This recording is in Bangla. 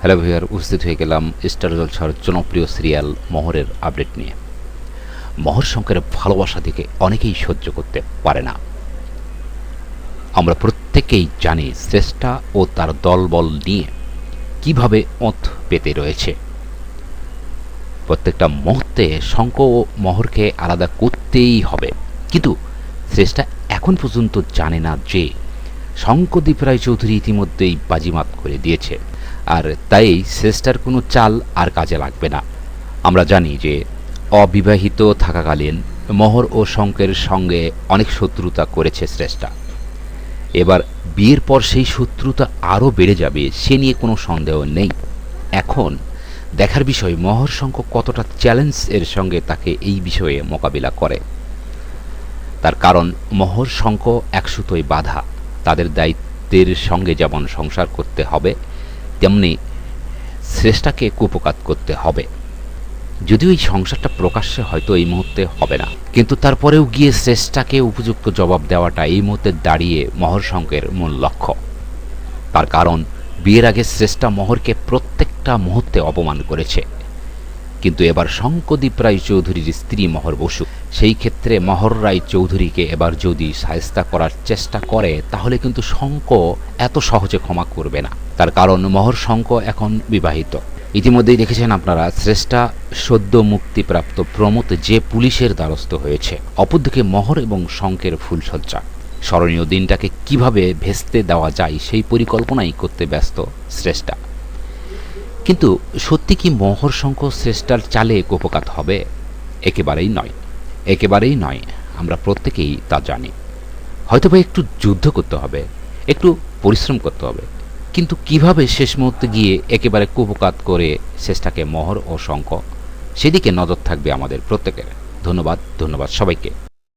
হ্যালো ভিউয়ার উপস্থিত হয়ে গেলাম স্টার জলসার জনপ্রিয় সিরিয়াল মহরের আপডেট নিয়ে। মহর শঙ্করের ভালোবাসা দেখে অনেকেই সহ্য করতে পারে না। আমরা প্রত্যেকেই জানি শ্রেষ্ঠা ও তার দলবল নিয়ে কীভাবে ওঁত পেতে রয়েছে। প্রত্যেকটা মুহূর্তে শঙ্ক ও মহরকে আলাদা করতেই হবে। কিন্তু শ্রেষ্ঠা এখন পর্যন্ত জানে না যে শঙ্কদীপ রায় চৌধুরী ইতিমধ্যেই বাজিমাত করে দিয়েছে। আর তাই শ্রেষ্ঠার কোনো চাল আর কাজে লাগবে না। আমরা জানি যে অবিবাহিত থাকাকালীন মোহর ও শঙ্কের সঙ্গে অনেক শত্রুতা করেছে শ্রেষ্ঠা। এবার বিয়ের পর সেই শত্রুতা আরও বেড়ে যাবে, সে নিয়ে কোনো সন্দেহ নেই। এখন দেখার বিষয়, মহর শঙ্ক কতটা চ্যালেঞ্জ এর সঙ্গে তাকে এই বিষয়ে মোকাবিলা করে। তার কারণ, মহর শঙ্ক একসুতোই বাধা। তাদের দায়িত্বের সঙ্গে যেমন সংসার করতে হবে তেমনি শ্রেষ্ঠাকে কুপকাত করতে হবে। যদিও এই সংসারটা প্রকাশ্যে হয়তো এই মুহূর্তে হবে না, কিন্তু তারপরেও গিয়ে শ্রেষ্ঠাকে উপযুক্ত জবাব দেওয়াটা এই মুহূর্তে দাঁড়িয়ে মহর শঙ্কের মূল লক্ষ্য। তার কারণ, বিয়ের আগে শ্রেষ্ঠা মহরকে প্রত্যেকটা মুহূর্তে অপমান করেছে। কিন্তু এবার শঙ্কদীপ রায় চৌধুরীর স্ত্রী মহর বসু। সেই ক্ষেত্রে মহর রায় চৌধুরীকে এবার যদি সায়স্তা করার চেষ্টা করে, তাহলে কিন্তু শঙ্ক এত সহজে ক্ষমা করবে না। তার কারণ মহর শঙ্ক এখন বিবাহিত। ইতিমধ্যেই দেখেছেন আপনারা, শ্রেষ্ঠা সদ্য মুক্তিপ্রাপ্ত প্রমোদ যে পুলিশের দ্বারস্থ হয়েছে। অপরদিকে মহর এবং শঙ্কের ফুলসজ্জা স্মরণীয় দিনটাকে কীভাবে ভেস্তে দেওয়া যায় সেই পরিকল্পনাই করতে ব্যস্ত শ্রেষ্ঠা। কিন্তু সত্যি কি মহর শঙ্খ শ্রেষ্ঠার চালে কোপকাত হবে? একেবারেই নয়। একেবারেই নয়, আমরা প্রত্যেকেই তা জানি। হয়তোবা একটু যুদ্ধ করতে হবে, একটু পরিশ্রম করতে হবে। কিন্তু কীভাবে শেষ মুহূর্তে গিয়ে একেবারে কুপকাত করে শেষটাকে মহর ও শঙ্খ? সেদিকে নজর থাকবে আমাদের প্রত্যেকের। ধন্যবাদ ধন্যবাদ সবাইকে।